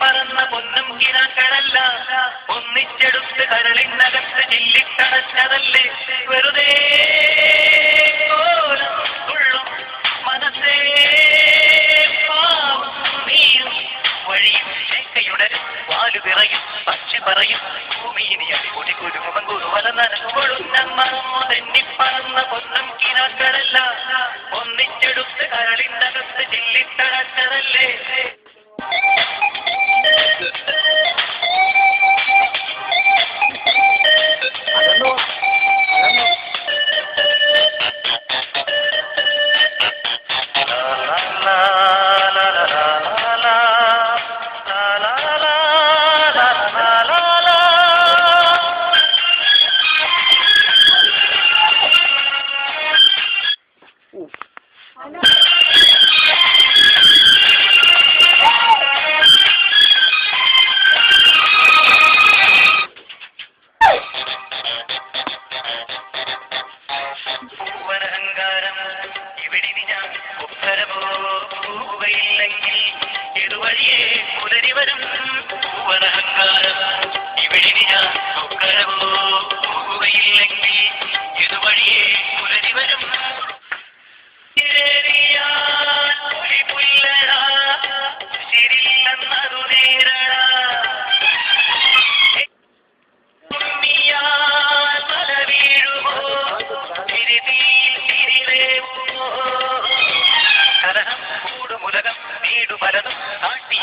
പറന്ന പൊന്നും കിരാക്കടല്ല ഒന്നിച്ചെടുത്ത് കരളിനകത്ത് ചില്ലിക്കടച്ചതല്ലേ വെറുതെ ഉള്ളും മനസ്സേ നീയും. വഴിയും ചേക്കയുടരും വാലു വിറയും പക്ഷി പറയും. ഭൂമിയിനി അടിപൊടി കുരുമുഖം കുറുവല നനഞ്ഞൊഴുന്നമ്മ ഉത്തരവോ പോവുകയില്ലെങ്കിൽ ഇതുവഴിയേ പുലരി വരും പൂവനഹങ്കാരം ഇവിടിനി ഞാൻ ഉത്തരവോ പോവുകയില്ലെങ്കിൽ ഇതുവഴിയേ പുലരി വരും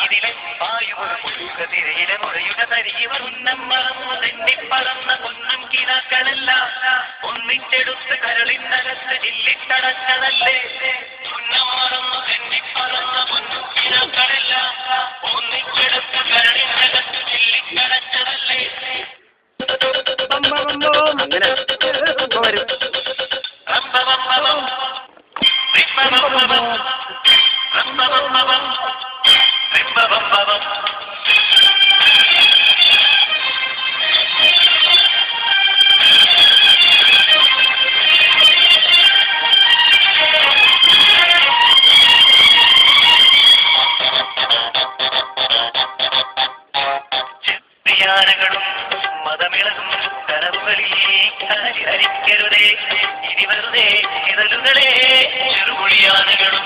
കാട്ടീതിലെ വായുമൊരു മുഴുക തിരയിലെ മുഴയുടെ തരിയവർ ഉന്നം മറന്നു തെന്നിപ്പറന്ന പൊന്നും കിനാക്കളല്ല. ഒന്നിച്ചെടുത്ത് കരളിനകത്ത് ചില്ലിട്ടടച്ചതല്ലേ ഉന്നമാറന്നു തെന്നിപ്പറന്ന പൊന്നും കിനാക്കളല്ല. ഒന്നിച്ചെടുത്ത് കരളിനകത്ത് ചില്ലിട്ടടച്ചതല്ലേ അങ്ങനെ. bum വരും ചെറിയാനകളും മതമിളകും കനവുകളിൽ കാരി ഹരിക്കരുതേ ഇനി വെറുതെ ഇതലുകളെ ചെറുപുളിയാനകളും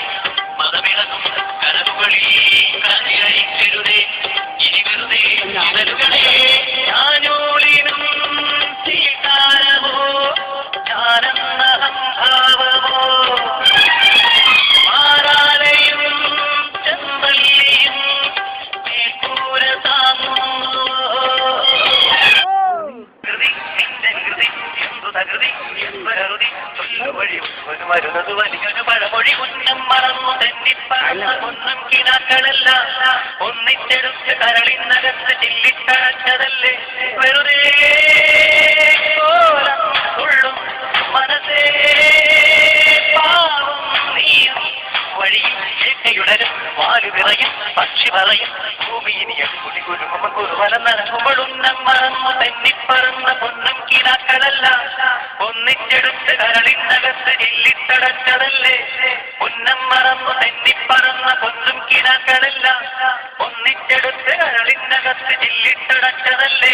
മതമിളകും കനവുകളിൽ കാരി ചെരുതേ ഇനി വെറുതെ ഇതലുകളെ ഒരു മരുന്നത് വലിയൊരു പഴമൊഴി ഉന്നം മറന്നു തെന്നിപ്പറന്ന കുന്നം കിനാക്കളല്ല ഒന്നിച്ചെടുത്ത് കരളിനകത്ത് ചില്ലിക്കടച്ചതല്ലേ വെറുതെ ഉള്ളും മനസ്സേ പാവം നീയും. വഴിയും ഏക്കയുടരും വാലു വിറയും പക്ഷി പറയും ഭൂമിയിനിയ കുടികുരുമ കുറുവല നനകുമ്പോഴുന്നം മറന്നു തെന്നിപ്പറന്ന പൊന്നും കിനാക്കളല്ല ഒന്നിച്ചെടുത്ത് കരളിനകത്ത് ചെല്ലിത്തടച്ചതല്ലേ പൊന്നം മറന്നു തെന്നിപ്പറന്ന പൊന്നും കിടാക്കളല്ല ഒന്നിച്ചെടുത്ത് കരളിനകത്ത് ചില്ലിത്തടച്ചതല്ലേ